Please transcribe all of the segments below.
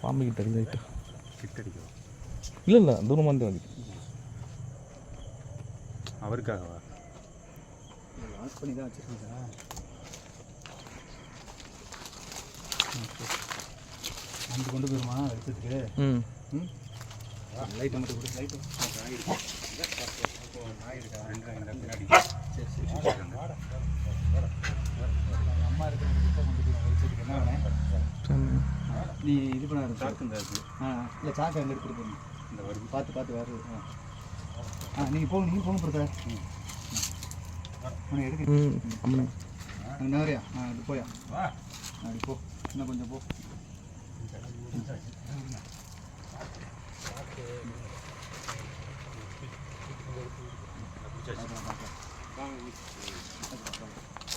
பாம்பு கிட்ட லைட்டு கிட்டடிக்கவா? இல்லை இல்லை தூரமாக இருந்து வந்து அவருக்காகவா? லாக் பண்ணி தான் வச்சுருக்கீங்களா அங்கே கொண்டு போயிருமா எடுத்துட்டு ம். ம்? லைட்டை மட்டும் கொடு லைட்டு சரி சரி அம்மா இருக்கிற கிட்ட கொண்டு போய் நீ இது பண்ண சாக்கு ஆ இல்லை சாக்கு அங்கே எடுத்துகிட்டு இந்த வருது பார்த்து பார்த்து வருது ஆ. ஆ நீங்கள் போங்க நீங்கள் போங்க பிரதர் உனக்கு எடுக்க. நிறையா ஆ அது போயா? அப்படி போ. இன்னும் கொஞ்சம் போ.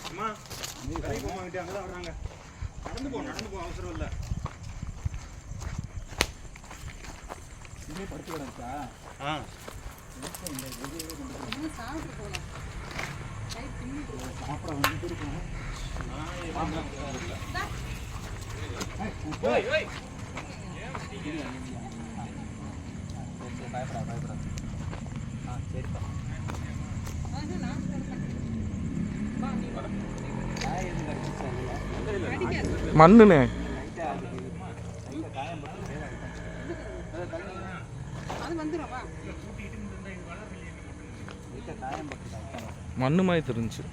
அம்மா கடைக்கு போமா கிட்டே அங்கே தான் வர்றாங்க. நடந்து போ நடந்து போ அவசரம் இல்லை. இதே படுத்து கிடக்கா ஆ. சாப்பிட வந்து இருக்கணும் பயப்படா பயப்படா ஆ சரிப்பா பட்டு மண்ணு மாதிரி தெரிஞ்சு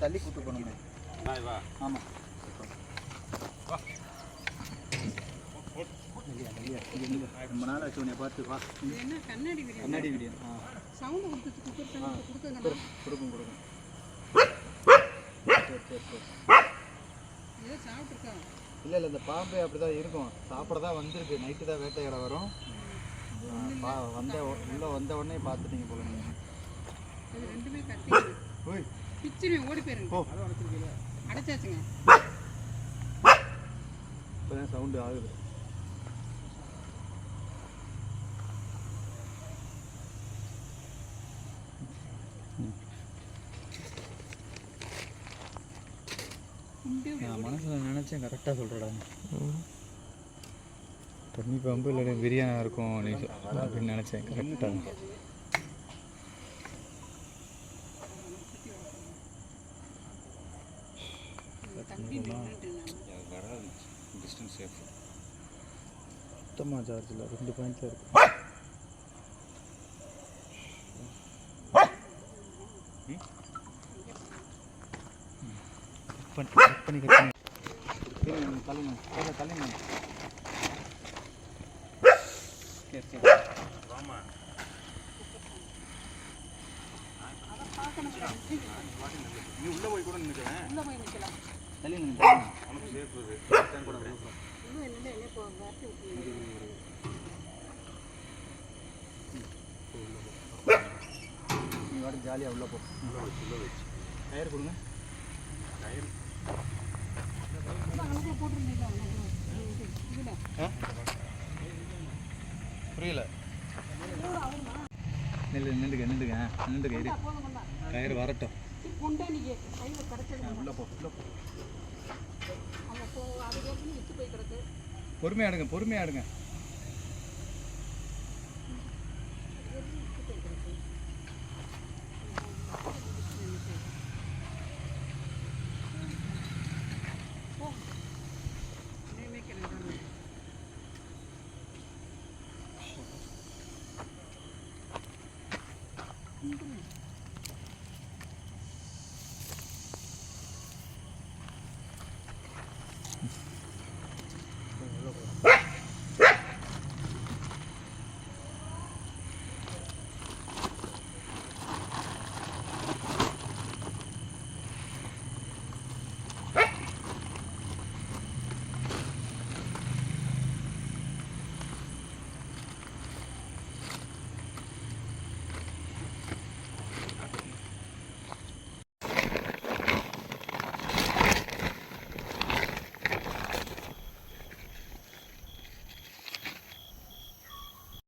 தள்ளி கூட்டு போகணுமே ஆமாம் ரொம்ப நாள் ஆச்சு உன்னை பார்த்து வா இது என்ன கண்ணாடி வீடியோ கண்ணாடி வீடியோ சவுண்ட் சவுண்டு கொடுத்து கொடுத்து கொடுக்கும் கொடுக்கும் சரி சரி சரி ஏதோ இல்லை இல்லை இந்த பாம்பு அப்படி தான் இருக்கும் சாப்பிட தான் வந்திருக்கு நைட்டு தான் வேட்டையாட வரும் பா வந்த உ- வந்த உடனே பார்த்துட்டீங்க போல நீங்கள் ரெண்டுமே கட்டி ஓய் பிச்சுனே ஓடி போயிருங்க போ அடைச்சாச்சுங்க இப்போ தான் சவுண்டு ஆகுது நான் மனசில் நினச்சேன் கரெக்டாக சொல்கிறடா. தண்ணி பாம்பு இல்லை பிரியாணி இருக்கும் அப்படின்னு நினச்சேன் கரெக்டாக சுத்தமாக சார்ஜ் இல்லை ரெண்டு பாயிண்ட்ல இருக்கு. பண்ணி கட் பண்ணி கட் பண்ணி. தள்ளுங்க தள்ளுங்க சரி சரி வாமா நீ உள்ளே போய் கூட நின்றுக்கிறேன் உள்ள போய் நிற்கலாம் தள்ளுங்க தள்ளுங்க நமக்கு சேஃப் இது கூட இன்னும் என்ன என்ன போ வரட்டு விட்டுருங்க நீ வாடி ஜாலியாக உள்ளே போ. உள்ள வச்சு உள்ள வச்சு. டயர் கொடுங்க. டயர் புரியல. நில்லு நில்லுங்க நில்லுங்க நில்லுங்க இரு. கயிறு வரட்டும். கொண்டா நீங்கள்